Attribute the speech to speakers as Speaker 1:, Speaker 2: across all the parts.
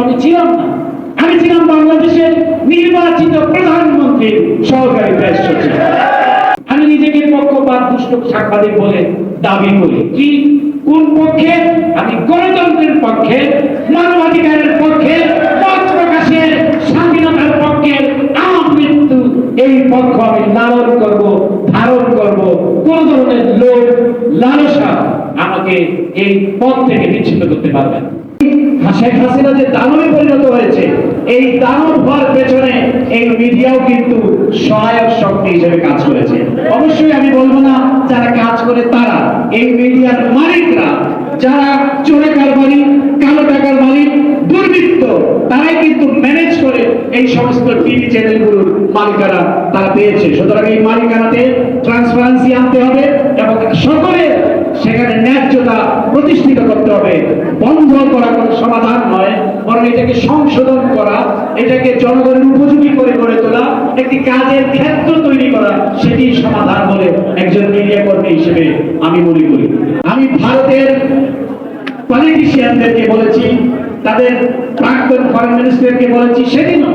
Speaker 1: আমি ছিলাম না। আমি ছিলাম বাংলাদেশের নির্বাচিত প্রধানমন্ত্রীর সহকারী প্রেস সচিব আমি নিজেকে পক্ষপাত দুষ্ট সাংবাদিক বলে দাবি করি। কি? কোন পক্ষে? আমি গণতন্ত্রের পক্ষে, মানবাধিকারের পক্ষে, মত প্রকাশের স্বাধীনতার পক্ষে, আমার মৃত্যু এই পক্ষ আমি লালন করব, ধারণ করব। কোন ধরনের লোক লালসা আমাকে এই পথ থেকে বিচ্ছিন্ন করতে পারবে না। শেখ হাসিনা যে দানবে পরিণত হয়েছে, এই দানব হওয়ার পেছনে এই মিডিয়াও কিন্তু সহায়ক শক্তি হিসেবে কাজ করেছে। অবশ্যই আমি বলব না, যারা কাজ করে তারা, এই মিডিয়ার মালিকরা, যারা চোরে কারবারি কালো টাকার মালিক, দুর্বৃত্ত, তারাই কিন্তু ম্যানেজ করে এই সমস্ত টিভি চ্যানেলগুলোর মালিকানা তারা পেয়েছে। সুতরাং এই মালিকানাতে ট্রান্সপারেন্সি আনতে হবে এবং সকলের সেখানে ন্যায্যতা প্রতিষ্ঠিত করতে হবে। বন্ধ করা কোনো সমাধান নয়, বরং এটাকে সংশোধন করা, এটাকে জনগণের উপযোগী করে গড়ে তোলা, একটি কাজের ক্ষেত্র তৈরি করা, সেটি সমাধান বলে একজন মিডিয়া কর্মী হিসেবে আমি মনে করি। আমি ভারতের পলিটিশিয়ানদেরকে বলেছি, তাদের প্রাক্তন ফরেন মিনিস্টারকে বলেছি, সেদিনও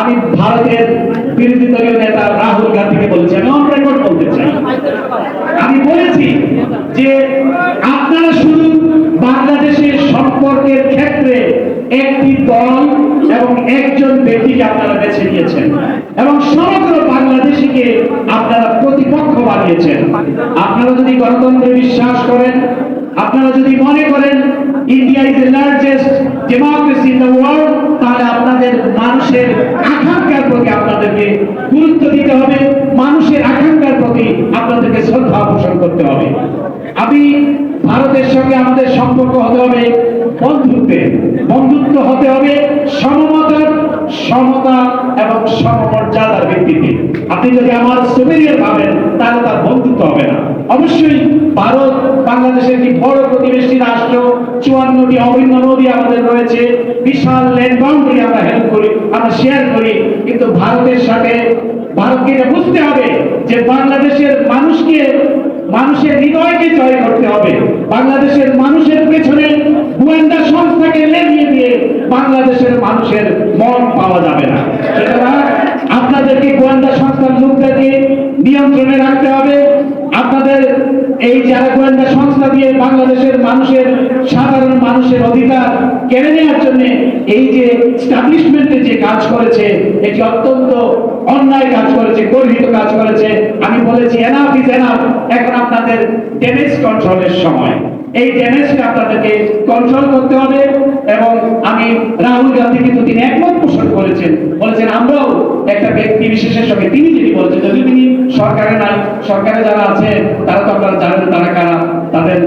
Speaker 1: আমি ভারতের বিরোধী দলীয় নেতা রাহুল গান্ধীকে বলেছি, আমি অন রেকর্ড বলতে চাই। আমি বলেছি যে আপনারা শুধু বাংলাদেশের সম্পর্কের ক্ষেত্রে একটি দল এবং একজন ব্যক্তিকে আপনারা বেছে নিয়েছেন এবং সমগ্র বাংলাদেশিকে আপনারা প্রতিপক্ষ বানিয়েছেন। আপনারা যদি গণতন্ত্রে বিশ্বাস করেন আপনারা যদি মনে করেন India is the largest democracy in the world তাহলে আপনাদের মানুষের আকাঙ্ক্ষার প্রতি আপনাদেরকে গুরুত্ব দিতে হবে, মানুষের আকাঙ্ক্ষার প্রতি আপনাদেরকে শ্রদ্ধা পোষণ করতে হবে। আমি ভারতের সঙ্গে আমাদের সম্পর্ক হতে হবে বন্ধুত্বের বন্ধুত্ব হতে হবে সমমতার, সমতা এবং সমমর্যাদার ভিত্তিতে। আপনি যদি আমার সুপেরিয়র ভাবেন তাহলে তার বন্ধুত্ব হবে না অবশ্যই ভারত বাংলাদেশের একটি বড় প্রতিবেশী রাষ্ট্র, চুয়ান্নটি অভিন্ন নদী আমাদের রয়েছে, বিশাল ল্যান্ড বাউন্ডারি আমরা হেল্প করি, আমরা শেয়ার করি। কিন্তু ভারতের সাথে, ভারতকে এটা বুঝতে হবে যে বাংলাদেশের মানুষকে, মানুষের হৃদয়কে জয় করতে হবে। বাংলাদেশের মানুষের পেছনে গোয়েন্দা সংস্থাকে লেগিয়ে দিয়ে বাংলাদেশের মানুষের মন পাওয়া যাবে না। সুতরাং আপনাদেরকে গোয়েন্দা সংস্থার লোকদেরকে নিয়ন্ত্রণে রাখতে আপনাদের এই যারা গোয়েন্দা সংস্থা দিয়ে বাংলাদেশের মানুষের, সাধারণ মানুষের অধিকার কেড়ে নেওয়ার জন্য এই যে স্টাবলিশমেন্টে যে কাজ করেছে, এটি অত্যন্ত অন্যায় কাজ করেছে, গর্হিত কাজ করেছে। আমি বলেছি এনাফ ইজ এনাফ এখন আপনাদের ড্যামেজ কন্ট্রোলের সময়। এই ড্যামেজটা আপনাদেরকে কন্ট্রোল করতে হবে এবং আমি রাহুল গান্ধী কিন্তু তিনি একমত পোষণ করেছেন। বলেছেন, আমরাও একটা ব্যক্তি বিশেষের সঙ্গে, তিনি যেটি বলেছেন, যদি তিনি সরকারে নাই সরকারে যারা আছে, তারা তো আপনারা জানেন তারা কারা। তাদের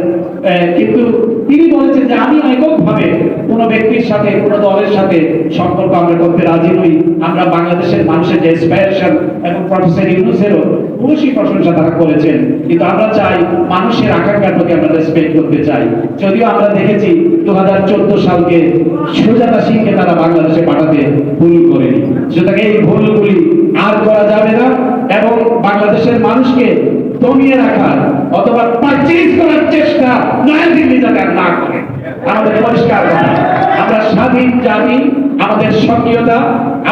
Speaker 1: কিন্তু তিনি বলেছেন যে আমি এককভাবে কোনো ব্যক্তির সাথে, কোনো দলের সাথে সম্পর্ক আমরা করতে রাজি নই। আমরা বাংলাদেশের মানুষের যে ইন্সপায়ারেশন এবং প্রফেসর ইউনুসেরও অবশ্যই প্রশংসা তারা করেছেন। কিন্তু আমরা চাই মানুষের আকাঙ্ক্ষার প্রতি আমরা রেসপেক্ট করতে চাই। যদিও আমরা দেখেছি দু হাজার চোদ্দ সালকে সুজাতা সিংকে তারা বাংলাদেশে পাঠাতে ভুল করেনি। সুতরাং এই ভুলগুলি আর করা যাবে না এবং বাংলাদেশের মানুষকে দমিয়ে রাখার অথবা পারচেজ করার চেষ্টা নয়াদিল্লি যাতে আর না করে। আমাদের পরিষ্কার আমরা স্বাধীন জাতি, আমাদের সক্রিয়তা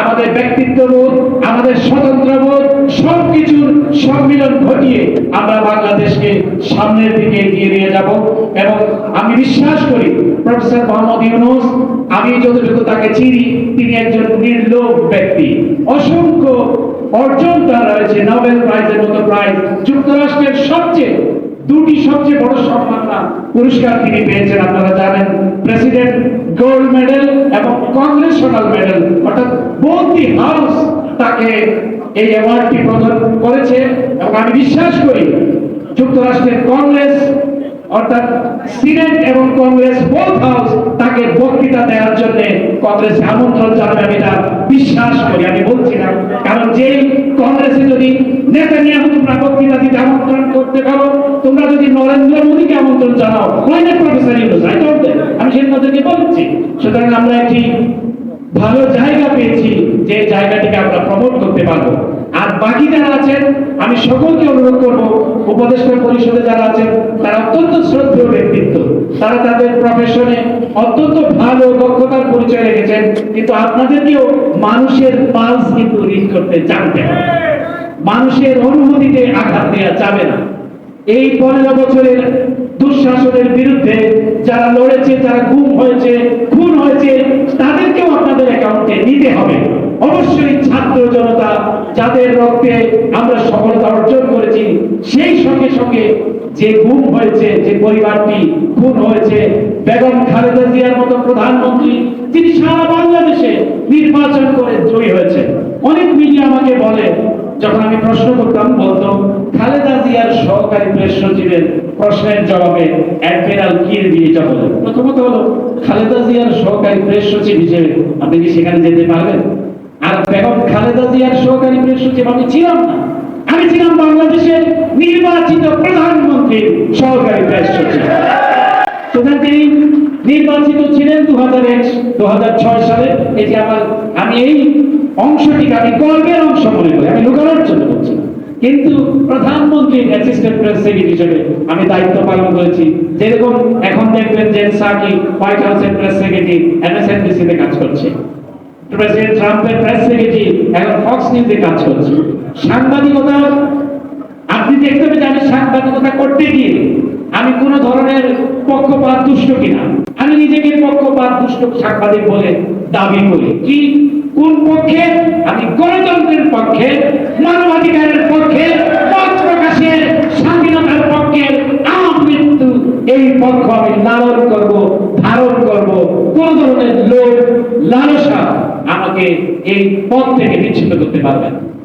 Speaker 1: আমাদের ব্যক্তিত্ব বোধ আমাদের স্বতন্ত্র বোধ সবকিছুর সম্মিলন ঘটিয়ে আমরা বাংলাদেশকে সামনের দিকে এগিয়ে নিয়ে যাব। এবং আমি বিশ্বাস করি, প্রফেসর মোহাম্মদ ইউনুস, আমি যতটুকু তাকে চিনি, তিনি একজন নির্লোভ ব্যক্তি। অসংখ্য অর্জন তার রয়েছে, নোবেল প্রাইজের মতো প্রাইজ। যুক্তরাষ্ট্রের সবচেয়ে দুটি সবচেয়ে বড় সম্মাননা পুরস্কার তিনি পেয়েছেন, আপনারা জানেন, প্রেসিডেন্ট গোল্ড মেডেল এবং কংগ্রেসনাল মেডেল, অর্থাৎ বোথ দি হাউস তাকে এই অ্যাওয়ার্ডটি প্রদান করেছে এবং আমি বিশ্বাস করি যুক্তরাষ্ট্রের কংগ্রেস, অর্থাৎ সিনেট এবং কংগ্রেস বোথ হাউস তাকে কংগ্রেস আমন্ত্রণ জানাবে, আমি এটা বিশ্বাস করি, আমি বলছি না। কারণ যে কংগ্রেসে যদি নেতা নিয়ে তোমরা বক্তৃতা দিতে আমন্ত্রণ করতে পারো, তোমরা যদি নরেন্দ্র মোদীকে আমন্ত্রণ জানাও, হয় না প্রফেসর ইউনুস আমি সেই মধ্যে বলছি। সুতরাং আমরা একটি ভালো জায়গা পেয়েছি, যে জায়গাটিকে আমরা প্রমোট করতে পারব। আর বাকি যারা আছেন, আমি সকলকে অনুরোধ করব, উপদেষ্টা পরিষদে যারা আছেন, তারা অত্যন্ত শ্রদ্ধেয় ব্যক্তিত্ব। তারা তাদের প্রফেশনে অত্যন্ত ভালো দক্ষতার পরিচয় রেখেছেন, কিন্তু আপনাদেরকেও মানুষের পালস কিন্তু রিড করতে জানতে হবে। মানুষের অনুভূতিতে আঘাত দেওয়া যাবে না। এই পনেরো বছরের দুঃশাসনের বিরুদ্ধে যারা লড়েছে, যারা গুম হয়েছে, খুন হয়েছে, তাদেরকেও আপনাদের অ্যাকাউন্টে নিতে হবে। অবশ্যই ছাত্র জনতা যাদের রক্তে আমরা সফলতা অর্জন করেছি, সেই সঙ্গে সঙ্গে যে গুম হয়েছে, যে পরিবারটি খুন হয়েছে, বেগম খালেদা জিয়ার মতো প্রধানমন্ত্রী, তিনি সারা বাংলাদেশে নির্বাচন করে জয়ী হয়েছে অনেক মিডিয়া আমাকে বলে, যখন আমি প্রশ্ন করতাম, বলতো, খালেদা জিয়ার সহকারী প্রেস সচিবের প্রশ্নের জবাবে অ্যাডমিরাল কি দিয়ে জবাব প্রথমত হলো খালেদা জিয়ার সহকারী প্রেস সচিব হিসেবে আপনি কি সেখানে যেতে পারবেন? আর বেগম খালেদা জিয়ার সহকারী প্রেস সচিব আমি ছিলাম না। আমি ছিলাম বাংলাদেশের নির্বাচিত প্রধানমন্ত্রীর সহকারী প্রেস সচিব। সুতরাং তিনি নির্বাচিত ছিলেন দু হাজার এক দু হাজার ছয় সালে। যে আমার, আমি এই অংশটিকে আমি গর্বের অংশ মনে করি। আমি লুকানোর জন্য বলছি। কিন্তু প্রধানমন্ত্রীর অ্যাসিস্ট্যান্ট প্রেস সেক্রেটারি হিসেবে আমি দায়িত্ব পালন করেছি। যেরকম এখন দেখবেন যে সাকি হোয়াইট হাউসের প্রেস সেক্রেটারি এমএসএনবিসি তে কাজ করছে। প্রেসিডেন্ট ট্রাম্পের প্রেস সেক্রেটারি এখন ফক্স নিউজে কাজ করছে। সাংবাদিকতা, আপনি দেখতে হবে আমি সাংবাদিকতা করতে গিয়ে আমি কোন ধরনের পক্ষপাত দুষ্ট কিনা। আমি নিজেকে পক্ষপাত দুষ্ট সাংবাদিক বলে দাবি করি। কি কোন পক্ষে? আমি গণতন্ত্রের পক্ষে, মানবাধিকারের পক্ষে পথ প্রকাশের স্বাধীনতার পক্ষে আমার মৃত্যু এই পক্ষ আমি লালন করব, ধারণ করব। কোন ধরনের লোক লালসা আমাকে এই পথ থেকে বিচ্ছিন্ন করতে পারবেন না।